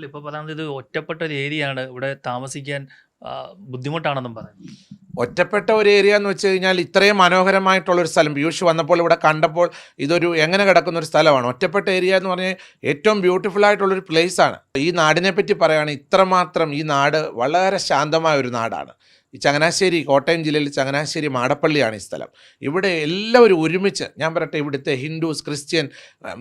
അല്ല ഇപ്പോൾ പറയുന്നത് ഇത് ഒറ്റപ്പെട്ട ഒരു ഏരിയയാണ്. ഇവിടെ താമസിക്കാൻ ബുദ്ധിമുട്ടാണെന്നും പറയുന്നു ഒറ്റപ്പെട്ട ഒരു ഏരിയ എന്ന് വെച്ച് കഴിഞ്ഞാൽ ഇത്രയും മനോഹരമായിട്ടുള്ള ഒരു സ്ഥലം. പീയൂഷ് വന്നപ്പോൾ ഇവിടെ കണ്ടപ്പോൾ ഇതൊരു എങ്ങനെ കിടക്കുന്ന ഒരു സ്ഥലമാണ്. ഒറ്റപ്പെട്ട ഏരിയ എന്ന് പറഞ്ഞാൽ ഏറ്റവും ബ്യൂട്ടിഫുൾ ആയിട്ടുള്ളൊരു പ്ലേസ് ആണ്. ഈ നാടിനെ പറ്റി പറയുകയാണെങ്കിൽ ഇത്രമാത്രം ഈ നാട് വളരെ ശാന്തമായ ഒരു നാടാണ്. ഈ ചങ്ങനാശ്ശേരി കോട്ടയം ജില്ലയിൽ ചങ്ങനാശ്ശേരി മാടപ്പള്ളിയാണ് ഈ സ്ഥലം. ഇവിടെ എല്ലാവരും ഒരുമിച്ച് ഞാൻ പറയട്ടെ ഇവിടുത്തെ ഹിന്ദുസ് ക്രിസ്ത്യൻ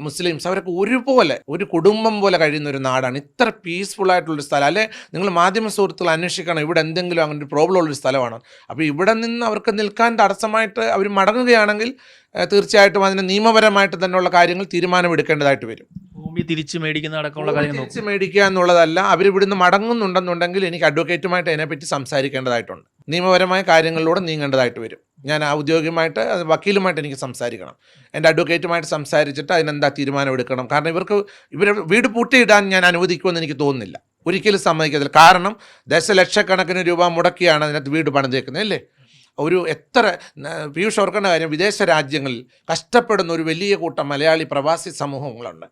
മുസ്ലിംസ് അവരൊക്കെ ഒരുപോലെ ഒരു കുടുംബം പോലെ കഴിയുന്ന ഒരു നാടാണ്. ഇത്ര പീസ്ഫുൾ ആയിട്ടുള്ളൊരു സ്ഥലം. അല്ലെ നിങ്ങൾ മാധ്യമ സുഹൃത്തുക്കൾ അന്വേഷിക്കണം. ഇവിടെ എന്തെങ്കിലും അങ്ങനെ ഒരു പ്രോബ്ലം ഉള്ളൊരു സ്ഥലമാണ്. അപ്പോൾ ഇവിടെ നിന്ന് അവർക്ക് നിൽക്കാൻ തടസ്സമായിട്ട് അവർ മടങ്ങുകയാണെങ്കിൽ തീർച്ചയായിട്ടും അതിന് നിയമപരമായിട്ട് തന്നെയുള്ള കാര്യങ്ങൾ തീരുമാനമെടുക്കേണ്ടതായിട്ട് വരും. ഭൂമി തിരിച്ചു മേടിക്കുന്ന അടക്കമുള്ള കാര്യങ്ങൾ തിരിച്ചു മേടിക്കുക എന്നുള്ളതല്ല അവർ ഇവിടുന്ന് മടങ്ങുന്നുണ്ടെന്നുണ്ടെങ്കിൽ എനിക്ക് അഡ്വക്കേറ്റുമായിട്ട് അതിനെപ്പറ്റി സംസാരിക്കേണ്ടതായിട്ടുണ്ട്. നിയമപരമായ കാര്യങ്ങളിലൂടെ നീങ്ങേണ്ടതായിട്ട് വരും. ഞാൻ ഔദ്യോഗികമായിട്ട് അത് വക്കീലുമായിട്ട് എനിക്ക് സംസാരിക്കണം. എന്റെ അഡ്വക്കേറ്റുമായിട്ട് സംസാരിച്ചിട്ട് അതിനെന്താ തീരുമാനം എടുക്കണം? കാരണം ഇവർക്ക് ഇവരെ വീട് പൂട്ടിയിടാൻ ഞാൻ അനുവദിക്കുമെന്ന് എനിക്ക് തോന്നുന്നില്ല. ഒരിക്കലും സമ്മതിക്കത്തില്ല. കാരണം ദശലക്ഷക്കണക്കിന് രൂപ മുടക്കിയാണ് അതിനകത്ത് വീട് പണിതേക്കുന്നത് അല്ലേ? ഒരു എത്ര പീയൂഷ് ഓർക്കേണ്ട കാര്യം വിദേശ രാജ്യങ്ങളിൽ കഷ്ടപ്പെടുന്ന ഒരു വലിയ കൂട്ടം മലയാളി പ്രവാസി സമൂഹങ്ങളുണ്ട്.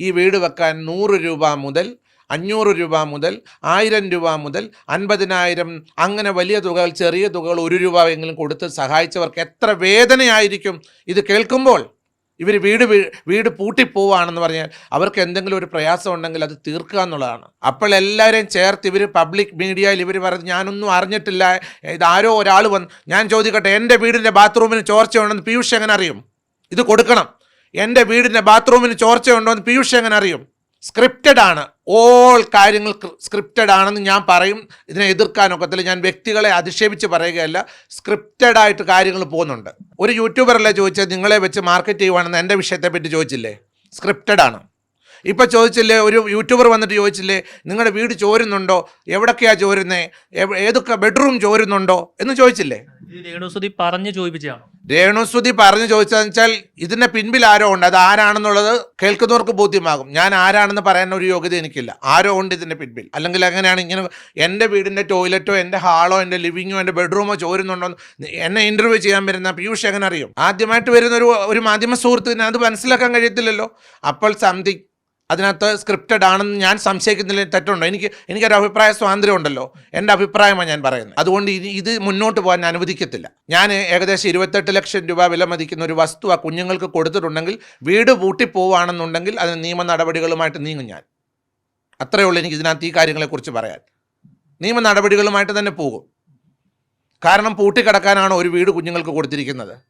ഈ വീട് വെക്കാൻ നൂറ് രൂപ മുതൽ അഞ്ഞൂറ് രൂപ മുതൽ ആയിരം രൂപ മുതൽ അൻപതിനായിരം അങ്ങനെ വലിയ തുകകൾ ചെറിയ തുകകൾ ഒരു രൂപ എങ്കിലും കൊടുത്ത് സഹായിച്ചവർക്ക് എത്ര വേദനയായിരിക്കും? ഇത് കേൾക്കുമ്പോൾ ഇവർ വീട് വീട് പൂട്ടിപ്പോവാണെന്ന് പറഞ്ഞാൽ അവർക്ക് എന്തെങ്കിലും ഒരു പ്രയാസം ഉണ്ടെങ്കിൽ അത് തീർക്കുക എന്നുള്ളതാണ്. അപ്പോൾ എല്ലാവരെയും ചേർത്ത് ഇവർ പബ്ലിക് മീഡിയയിൽ ഇവർ പറഞ്ഞ് ഞാനൊന്നും അറിഞ്ഞിട്ടില്ല. ഇതാരോ ഒരാൾ വന്ന് ഞാൻ ചോദിക്കട്ടെ എന്റെ വീടിന്റെ ബാത്റൂമിന് ചോർച്ചയുണ്ടെന്ന് പീയൂഷ് എങ്ങനെ അറിയും? ഇത് കൊടുക്കണം. എന്റെ വീടിന്റെ ബാത്റൂമിന് ചോർച്ചയുണ്ടോ എന്ന് പീയൂഷ് എങ്ങനെ അറിയും? സ്ക്രിപ്റ്റഡ് ആണ്. ഓൾ കാര്യങ്ങൾ സ്ക്രിപ്റ്റഡ് ആണെന്ന് ഞാൻ പറയും. ഇതിനെ എതിർക്കാനൊക്കത്തില്ല ഞാൻ വ്യക്തികളെ അധിക്ഷേപിച്ച് പറയുകയല്ല. സ്ക്രിപ്റ്റഡ് ആയിട്ട് കാര്യങ്ങൾ പോകുന്നുണ്ട്. ഒരു യൂട്യൂബറല്ലേ ചോദിച്ചത്? നിങ്ങളെ വെച്ച് മാർക്കറ്റ് ചെയ്യുവാണെന്ന് എന്റെ വിഷയത്തെ പറ്റി ചോദിച്ചില്ലേ? സ്ക്രിപ്റ്റഡ് ആണ്. ഇപ്പോൾ ചോദിച്ചില്ലേ? ഒരു യൂട്യൂബർ വന്നിട്ട് ചോദിച്ചില്ലേ? നിങ്ങളുടെ വീട് ചോരുന്നുണ്ടോ? എവിടൊക്കെയാണ് ചോരുന്നത് ഏതൊക്കെ ബെഡ്റൂം ചോരുന്നുണ്ടോ? എന്ന് ചോദിച്ചില്ലേ? പറഞ്ഞു ചോദിപ്പിച്ചാണോ രേണുസുതി പറഞ്ഞു ചോദിച്ചതെന്ന് വെച്ചാൽ ഇതിന്റെ പിൻപിൽ ആരോ ഉണ്ട്? അത് ആരാണെന്നുള്ളത് കേൾക്കുന്നവർക്ക് ബോധ്യമാകും. ഞാൻ ആരാണെന്ന് പറയാൻ ഒരു യോഗ്യത എനിക്കില്ല. ആരോ ഉണ്ട് ഇതിന്റെ പിൻപിൽ. അല്ലെങ്കിൽ അങ്ങനെയാണ് ഇങ്ങനെ എന്റെ വീടിന്റെ ടോയ്ലറ്റോ എന്റെ ഹാളോ എന്റെ ലിവിങ്ങോ എന്റെ ബെഡ്റൂമോ ചോരുന്നുണ്ടോ എന്നെ ഇന്റർവ്യൂ ചെയ്യാൻ വരുന്ന പീയൂഷ് എങ്ങനെ അറിയും? ആദ്യമായിട്ട് വരുന്ന ഒരു ഒരു മാധ്യമ സുഹൃത്തിന് അത് മനസ്സിലാക്കാൻ കഴിയത്തില്ലല്ലോ. അപ്പോൾ സംതിങ് അതിനകത്ത് സ്ക്രിപ്റ്റഡ് ആണെന്ന് ഞാൻ സംശയിക്കുന്നതിൽ തെറ്റുണ്ടോ? എനിക്ക് എനിക്കൊരു അഭിപ്രായ സ്വാതന്ത്ര്യം ഉണ്ടല്ലോ എന്റെ അഭിപ്രായമാണ് ഞാൻ പറയുന്നത്. അതുകൊണ്ട് ഇനി ഇത് മുന്നോട്ട് പോകാൻ അനുവദിക്കത്തില്ല. ഞാൻ ഏകദേശം ഇരുപത്തെട്ട് ലക്ഷം രൂപ വില മതിക്കുന്ന ഒരു വസ്തു ആ കുഞ്ഞുങ്ങൾക്ക് കൊടുത്തിട്ടുണ്ടെങ്കിൽ വീട് പൂട്ടിപ്പോവുകയാണെന്നുണ്ടെങ്കിൽ അതിന് നിയമ നടപടികളുമായിട്ട് നീങ്ങും ഞാൻ. അത്രയേ ഉള്ളൂ എനിക്ക് ഇതിനകത്ത് ഈ കാര്യങ്ങളെക്കുറിച്ച് പറയാൻ. നിയമ നടപടികളുമായിട്ട് തന്നെ പോകും. കാരണം പൂട്ടിക്കിടക്കാനാണ് ഒരു വീട് കുഞ്ഞുങ്ങൾക്ക് കൊടുത്തിരിക്കുന്നത്.